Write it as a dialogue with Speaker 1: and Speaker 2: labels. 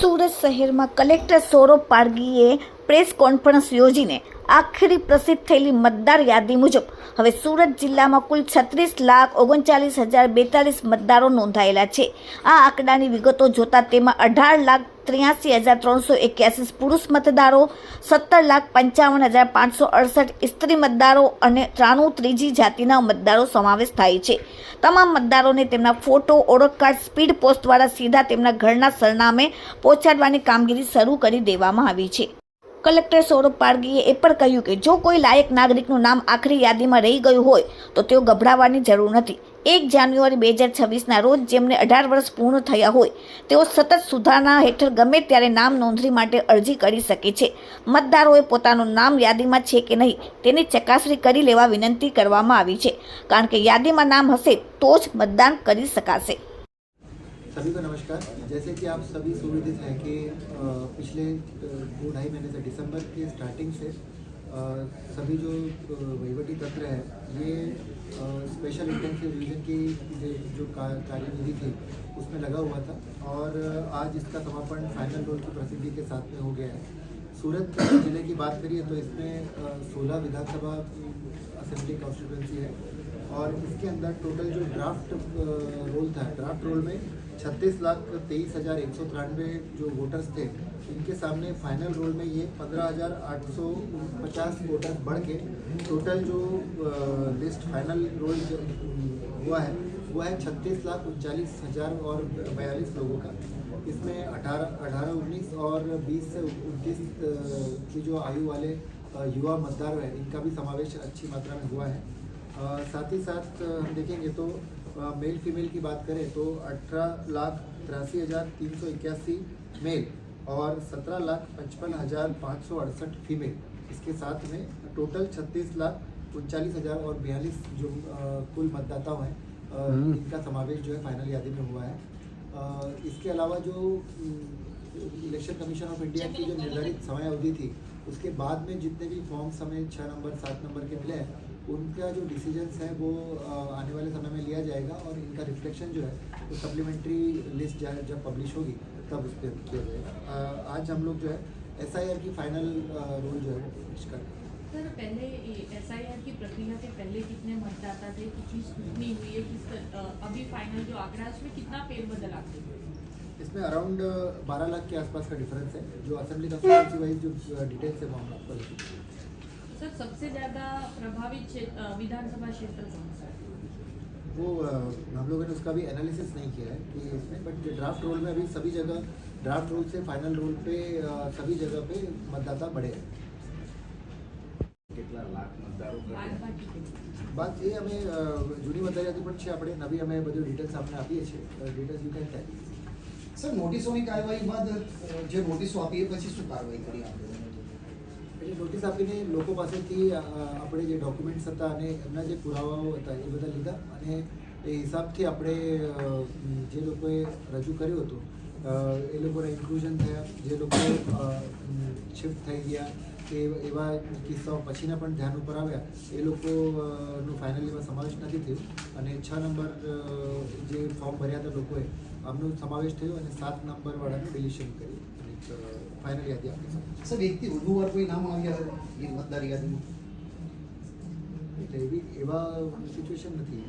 Speaker 1: સુરત શહેરમાં કલેક્ટર સૌરભ પારગીએ press conference યોજીને આખરી પ્રસિદ્ધ થયેલી મતદાર યાદી મુજબ હવે સુરત જિલ્લામાં કુલ છત્રીસ લાખ ઓગણચાલીસ હજાર બેતાલીસ મતદારો નોંધાયેલા છે. આ આંકડાની વિગતો જોતા તેમાં અઢાર લાખ ત્ર્યાસી હજાર ત્રણસો એક્યાસી પુરુષ મતદારો, સત્તર લાખ પંચાવન હજાર પાંચસો અડસઠ સ્ત્રી મતદારો અને ત્રાણું ત્રીજી જાતિના મતદારો સમાવેશ થાય છે. તમામ મતદારોને તેમના ફોટો, ઓળખ કાર્ડ, સ્પીડ પોસ્ટ દ્વારા સીધા તેમના ઘરના સરનામે પહોંચાડવાની કામગીરી શરૂ કરી દેવામાં આવી છે. કલેક્ટર સૌરભ પારગીએ એ પણ કહ્યું કે જો કોઈ લાયક નાગરિકનું નામ આખરી યાદીમાં રહી ગયું હોય, તો તેઓ ગભરાવાની જરૂર નથી. એક જાન્યુઆરી બે હજાર છવ્વીસના રોજ જેમને અઢાર વર્ષ પૂર્ણ થયા હોય, તેઓ સતત સુધારણા હેઠળ ગમે ત્યારે નામ નોંધણી માટે અરજી કરી શકે છે. મતદારોએ પોતાનું નામ યાદીમાં છે કે નહીં, તેની ચકાસણી કરી લેવા વિનંતી કરવામાં આવી છે. કારણ કે યાદીમાં નામ હશે તો જ મતદાન કરી શકાશે.
Speaker 2: सभी को नमस्कार। जैसे कि आप सभी सुविधित हैं कि पिछले दो ढाई महीने से दिसंबर के स्टार्टिंग से सभी जो वहीवटी तंत्र है, ये स्पेशल इंटेंसिव रिवीजन की जो- कार्यविधि थी, उसमें लगा हुआ था और आज इसका समापन फाइनल रोल की प्रसिद्धि के साथ में हो गया है। सूरत ज़िले की बात करिए तो इसमें सोलह विधानसभा असेंबली कॉन्स्टिट्यूंसी है और इसके अंदर टोटल जो ड्राफ्ट रोल था ड्राफ्ट रोल में छत्तीस लाख तेईस हज़ार एक सौ तिरानवे जो वोटर्स थे, इनके सामने फाइनल रोल में ये पंद्रह हज़ार आठ सौ पचास वोटर बढ़ के टोटल जो लिस्ट फाइनल रोल हुआ है, वो है छत्तीस लाख उनचालीस हज़ार और बयालीस लोगों का। इसमें अठारह अठारह उन्नीस और बीस से उनतीस की जो आयु वाले युवा मतदार हैं, इनका भी समावेश अच्छी मात्रा में हुआ है। साथ ही साथ हम देखेंगे तो मेल फीमेल की बात करें तो अठारह लाख तिरासी हज़ार तीन सौ इक्यासी मेल और सत्रह लाख पचपन हज़ार पाँच सौ अड़सठ फीमेल इसके साथ में टोटल छत्तीस लाख उनचालीस हज़ार और बयालीस जो कुल मतदाताओं हैं इनका समावेश जो है फाइनल यादी में हुआ है। इसके अलावा जो इलेक्शन कमीशन ऑफ़ इंडिया की जो निर्धारित समय अवधि थी उसके बाद में जितने भी फॉर्म्स हमें छः नंबर सात नंबर के मिले हैं उनका जो डिसीजंस है वो आने वाले समय में लिया जाएगा और इनका रिफ्लेक्शन जो है वो तो सप्लीमेंट्री लिस्ट जब पब्लिश होगी तब उस पर किया जाएगा। आज हम लोग जो है एस की फाइनल रोल जो है वो पब्लिश कर
Speaker 3: सर पहले एस की प्रक्रिया के पहले कितने मतदाता थे कितनी स्क्रूटनी हुई है किस अभी फाइनल जो आंकड़ा है उसमें कितना फेरबदल आते हैं?
Speaker 2: इसमें अराउंड बारह लाख के आसपास का डिफरेंस है जो असेंबली कॉन्स्टिट्यूंसी वाइज जो डिटेल्स है वो हम आपको लिखेंगे
Speaker 3: सर सबसे ज्यादा प्रभावित क्षेत्र अ, विधानसभा क्षेत्र कौन सा है
Speaker 2: वो अ, हम लोगों ने उसका भी एनालिसिस नहीं किया है कि इसमें बट ड्राफ्ट रोल में अभी सभी जगह ड्राफ्ट रोल से फाइनल रोल पे अ, सभी जगह पे मतदाता बढ़े हैं
Speaker 4: કેટલા લાખ મતદારો ઘટ્યા?
Speaker 3: બાદબાકી કેટલી?
Speaker 2: બાદ એ અમે અ, જૂની મતદાર યાદી પણ છે આપણે નવી અમે બધું ડિટેલ્સ આપણે આપીએ છીએ details you can take
Speaker 5: sir નોટિસોની કાર્યવાહી બાદ જે નોટિસો આપીએ પછી શું કાર્યવાહી કરી આપણે?
Speaker 2: એટલે નોટિસ આપીને લોકો પાસેથી આપણે જે ડોક્યુમેન્ટ્સ હતા અને એમના જે પુરાવાઓ હતા એ બધા લીધા અને એ હિસાબથી આપણે જે લોકોએ રજૂ કર્યું હતું એ લોકોના ઇન્ક્લુઝન થયા, જે લોકો શિફ્ટ થઈ ગયા કે એવા કિસ્સાઓ પછીના પણ ધ્યાન ઉપર આવ્યા એ લોકોનું ફાઇનલીમાં સમાવેશ નથી થયો. અને છ નંબર જે ફોર્મ ભર્યા હતા લોકોએ આમનો સમાવેશ થયો અને સાત નંબરવાળાનું ડિલિશન કર્યું. અને ફાઇનલ યાદી આપી
Speaker 5: સર એકથી વધુ વાર કોઈ નામ આવ્યા હોય એ મતદાર યાદીમાં?
Speaker 2: એટલે એવી એવા સિચ્યુએશન નથી.